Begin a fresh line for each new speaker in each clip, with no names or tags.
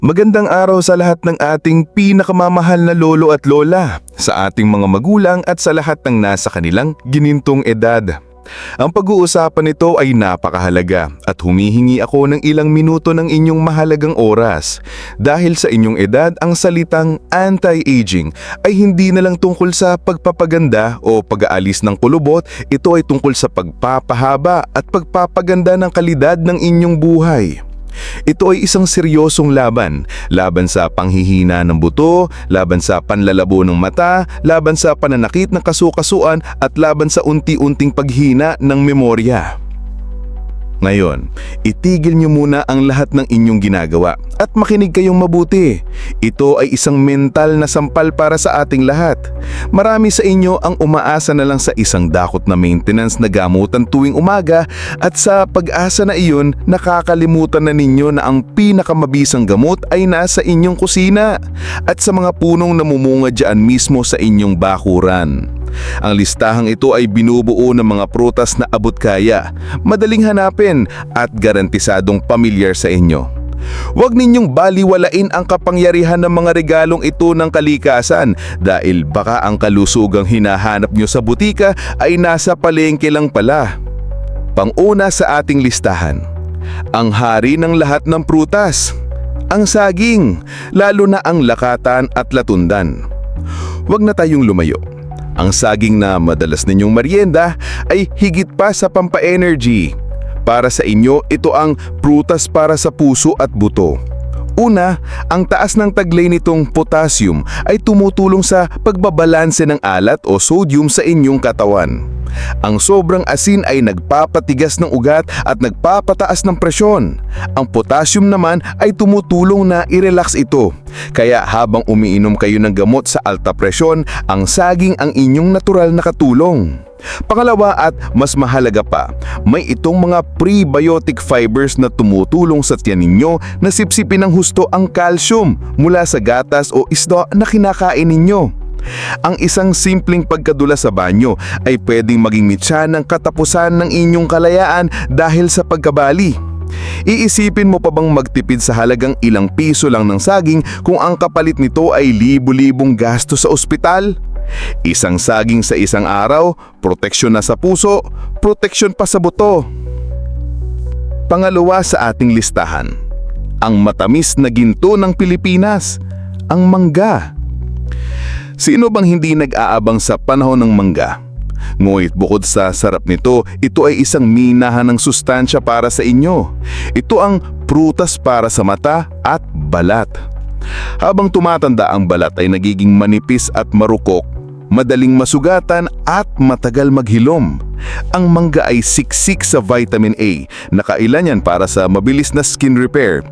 Magandang araw sa lahat ng ating pinakamamahal na lolo at lola, sa ating mga magulang at sa lahat ng nasa kanilang ginintong edad. Ang pag-uusapan nito ay napakahalaga at humihingi ako ng ilang minuto ng inyong mahalagang oras. Dahil sa inyong edad, ang salitang anti-aging ay hindi na lang tungkol sa pagpapaganda o pag-aalis ng kulubot, ito ay tungkol sa pagpapahaba at pagpapaganda ng kalidad ng inyong buhay. Ito ay isang seryosong laban. Laban sa panghihina ng buto, laban sa panlalabo ng mata, laban sa pananakit ng kasukasuan at laban sa unti-unting paghina ng memorya. Ngayon, itigil niyo muna ang lahat ng inyong ginagawa at makinig kayong mabuti. Ito ay isang mental na sampal para sa ating lahat. Marami sa inyo ang umaasa na lang sa isang dakot na maintenance na gamutan tuwing umaga at sa pag-asa na iyon, nakakalimutan na ninyo na ang pinakamabisang gamot ay nasa inyong kusina at sa mga punong namumunga dyan mismo sa inyong bakuran. Ang listahang ito ay binubuo ng mga prutas na abot kaya, madaling hanapin at garantisadong pamilyar sa inyo. Huwag ninyong baliwalain ang kapangyarihan ng mga regalong ito ng kalikasan dahil baka ang kalusugang hinahanap nyo sa butika ay nasa palengke lang pala. Panguna sa ating listahan, ang hari ng lahat ng prutas, ang saging, lalo na ang lakatan at latundan. Huwag na tayong lumayo. Ang saging na madalas ninyong merienda ay higit pa sa pampa-energy. Para sa inyo, ito ang prutas para sa puso at buto. Una, ang taas ng taglay nitong potassium ay tumutulong sa pagbabalanse ng alat o sodium sa inyong katawan. Ang sobrang asin ay nagpapatigas ng ugat at nagpapataas ng presyon. Ang potassium naman ay tumutulong na i-relax ito. Kaya habang umiinom kayo ng gamot sa alta presyon, ang saging ang inyong natural na katulong. Pangalawa at mas mahalaga pa, may itong mga prebiotic fibers na tumutulong sa tiyan ninyo na sipsipin ng husto ang calcium mula sa gatas o isda na kinakain ninyo. Ang isang simpleng pagkadula sa banyo ay pwedeng maging mitya ng katapusan ng inyong kalayaan dahil sa pagkabali. Iisipin mo pa bang magtipid sa halagang ilang piso lang ng saging kung ang kapalit nito ay libu-libong gasto sa ospital? Isang saging sa isang araw, proteksyon na sa puso, proteksyon pa sa buto. Pangalawa sa ating listahan, ang matamis na ginto ng Pilipinas, ang mangga. Sino bang hindi nag-aabang sa panahon ng mangga? Ngunit bukod sa sarap nito, ito ay isang minahan ng sustansya para sa inyo. Ito ang prutas para sa mata at balat. Habang tumatanda ang balat ay nagiging manipis at marukok, madaling masugatan at matagal maghilom. Ang mangga ay siksik sa vitamin A na kailan yan para sa mabilis na skin repair.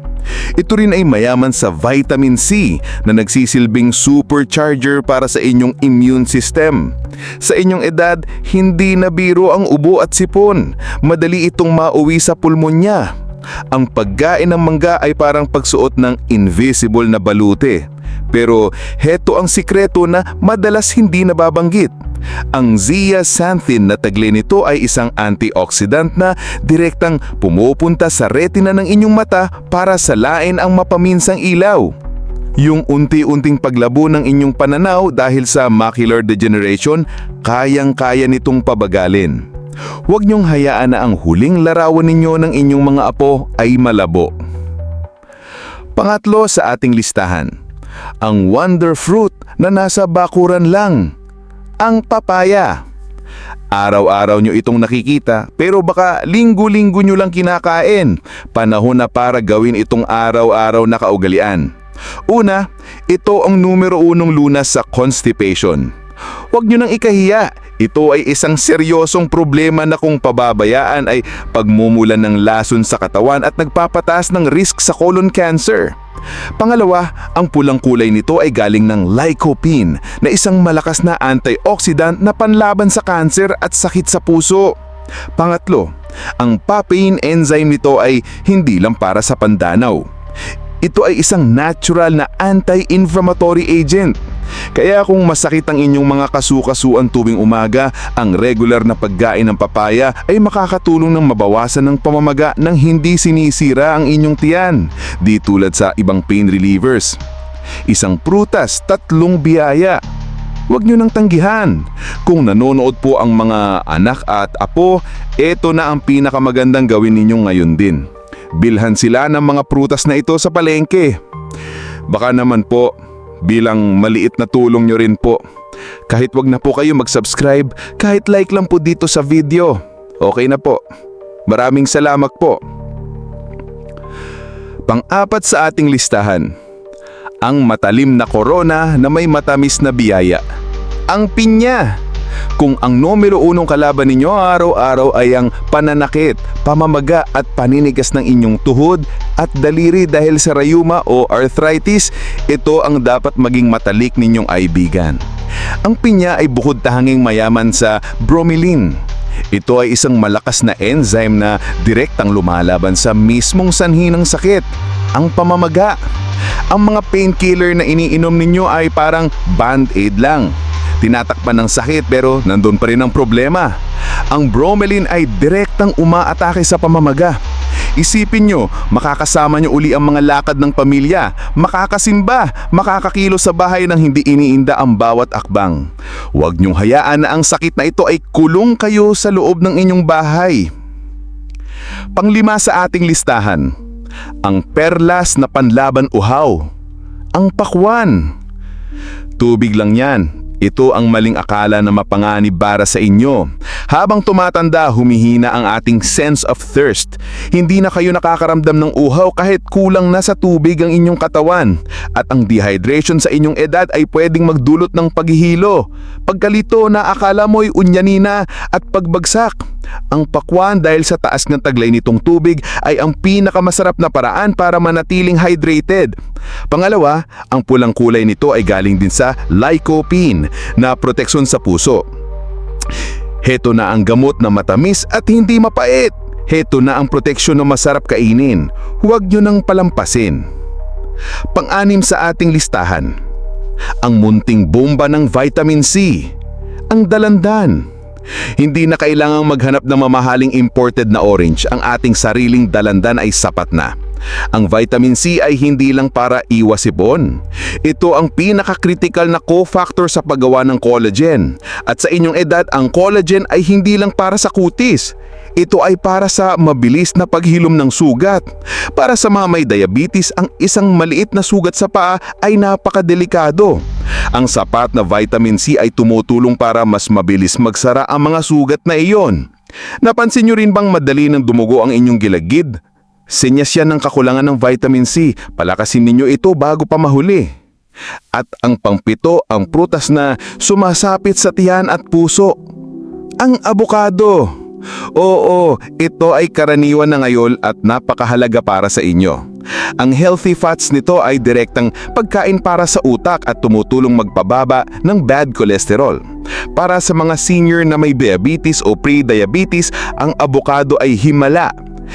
Ito rin ay mayaman sa vitamin C na nagsisilbing supercharger para sa inyong immune system. Sa inyong edad, hindi na biro ang ubo at sipon. Madali itong mauwi sa pulmonya. Ang pagkain ng mangga ay parang pagsuot ng invisible na balute. Pero heto ang sikreto na madalas hindi nababanggit. Ang zeaxanthin na taglay nito ay isang antioxidant na direktang pumupunta sa retina ng inyong mata para salain ang mapaminsang ilaw. Yung unti-unting paglabo ng inyong pananaw dahil sa macular degeneration, kayang-kaya nitong pabagalin. Huwag niyong hayaan na ang huling larawan ninyo ng inyong mga apo ay malabo. Pangatlo sa ating listahan, ang wonder fruit na nasa bakuran lang, ang papaya. Araw-araw nyo itong nakikita pero baka linggo-linggo nyo lang kinakain. Panahon na para gawin itong araw-araw na kaugalian. Una, ito ang numero unong lunas sa constipation. Huwag nyo nang ikahiya. Ito ay isang seryosong problema na kung pababayaan ay pagmumulan ng lason sa katawan at nagpapataas ng risk sa colon cancer. Pangalawa, ang pulang kulay nito ay galing ng lycopene na isang malakas na antioxidant na panlaban sa cancer at sakit sa puso. Pangatlo, ang papain enzyme nito ay hindi lang para sa pandanaw. Ito ay isang natural na anti-inflammatory agent. Kaya kung masakit ang inyong mga kasukasuan tuwing umaga, ang regular na pagkain ng papaya ay makakatulong ng mabawasan ng pamamaga ng hindi sinisira ang inyong tiyan, di tulad sa ibang pain relievers. Isang prutas, tatlong biyaya. Huwag nyo nang tanggihan. Kung nanonood po ang mga anak at apo, eto na ang pinakamagandang gawin ninyo ngayon din. Bilhan sila ng mga prutas na ito sa palengke. Baka naman po, bilang maliit na tulong nyo rin po. Kahit wag na po kayo mag-subscribe, kahit like lang po dito sa video. Okay na po. Maraming salamat po. Pang-apat sa ating listahan, ang matalim na korona na may matamis na biyaya. Ang pinya! Kung ang numero unong kalaban ninyo araw-araw ay ang pananakit, pamamaga at paninigas ng inyong tuhod at daliri dahil sa rayuma o arthritis, ito ang dapat maging matalik ninyong aibigan. Ang pinya ay bukod tanging mayaman sa bromelain. Ito ay isang malakas na enzyme na direktang lumalaban sa mismong sanhi ng sakit, ang pamamaga. Ang mga painkiller na iniinom ninyo ay parang band-aid lang. Tinatakpan ng sakit pero nandun pa rin ang problema. Ang bromelain ay direktang umaatake sa pamamaga. Isipin nyo, makakasama nyo uli ang mga lakad ng pamilya, makakasimba, makakakilo sa bahay nang hindi iniinda ang bawat akbang. Huwag nyong hayaan na ang sakit na ito ay kulong kayo sa loob ng inyong bahay. Panglima sa ating listahan, ang perlas na panlaban uhaw, ang pakwan. Tubig lang yan. Ito ang maling akala na mapanganib para sa inyo. Habang tumatanda, humihina ang ating sense of thirst. Hindi na kayo nakakaramdam ng uhaw kahit kulang na sa tubig ang inyong katawan. At ang dehydration sa inyong edad ay pwedeng magdulot ng paghihilo, pagkalito na akala mo'y unyanina at pagbagsak. Ang pakwan dahil sa taas ng taglay nitong tubig ay ang pinakamasarap na paraan para manatiling hydrated. Pangalawa, ang pulang kulay nito ay galing din sa lycopene na proteksyon sa puso. Heto na ang gamot na matamis at hindi mapait. Heto na ang proteksyon na masarap kainin. Huwag nyo nang palampasin. Pang-anim sa ating listahan. Ang munting bomba ng vitamin C. Ang dalandan. Hindi na kailangang maghanap ng mamahaling imported na orange. Ang ating sariling dalandan ay sapat na. Ang vitamin C ay hindi lang para iwas sipon. Ito ang pinaka-critical na cofactor sa paggawa ng collagen. At sa inyong edad, ang collagen ay hindi lang para sa kutis. Ito ay para sa mabilis na paghilom ng sugat. Para sa mga may diabetes, ang isang maliit na sugat sa paa ay napakadelikado. Ang sapat na vitamin C ay tumutulong para mas mabilis magsara ang mga sugat na iyon. Napansin nyo rin bang madali ng dumugo ang inyong gilagid? Senyas yan ng kakulangan ng vitamin C. Palakasin ninyo ito bago pa mahuli. At ang pangpito, ang prutas na sumasapit sa tiyan at puso. Ang abukado. Oo, ito ay karaniwan na ngayon at napakahalaga para sa inyo. Ang healthy fats nito ay direktang pagkain para sa utak at tumutulong magpababa ng bad cholesterol. Para sa mga senior na may diabetes o pre-diabetes, ang abukado ay himala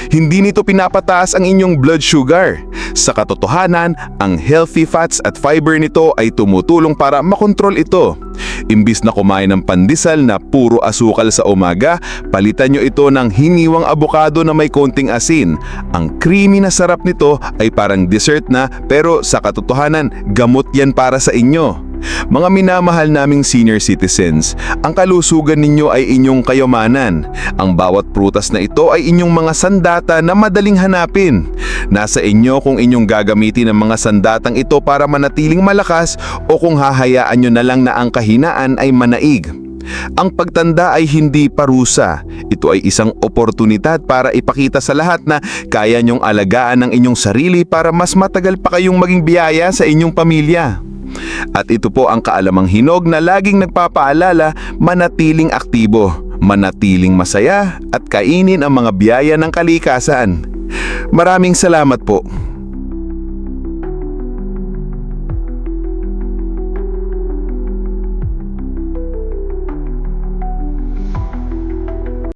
hindi nito pinapataas ang inyong blood sugar. Sa katotohanan, ang healthy fats at fiber nito ay tumutulong para makontrol ito. Imbis na kumain ng pandesal na puro asukal sa umaga, palitan nyo ito ng hiniwang abukado na may konting asin. Ang creamy na sarap nito ay parang dessert na pero sa katotohanan, gamot yan para sa inyo. Mga minamahal naming senior citizens, ang kalusugan ninyo ay inyong kayamanan. Ang bawat prutas na ito ay inyong mga sandata na madaling hanapin. Nasa inyo kung inyong gagamitin ang mga sandatang ito para manatiling malakas o kung hahayaan nyo na lang na ang kahinaan ay manaig. Ang pagtanda ay hindi parusa. Ito ay isang oportunidad para ipakita sa lahat na kaya nyong alagaan ang inyong sarili para mas matagal pa kayong maging biyaya sa inyong pamilya. At ito po ang kaalamang hinog na laging nagpapaalala manatiling aktibo, manatiling masaya at kainin ang mga biyaya ng kalikasan. Maraming salamat po.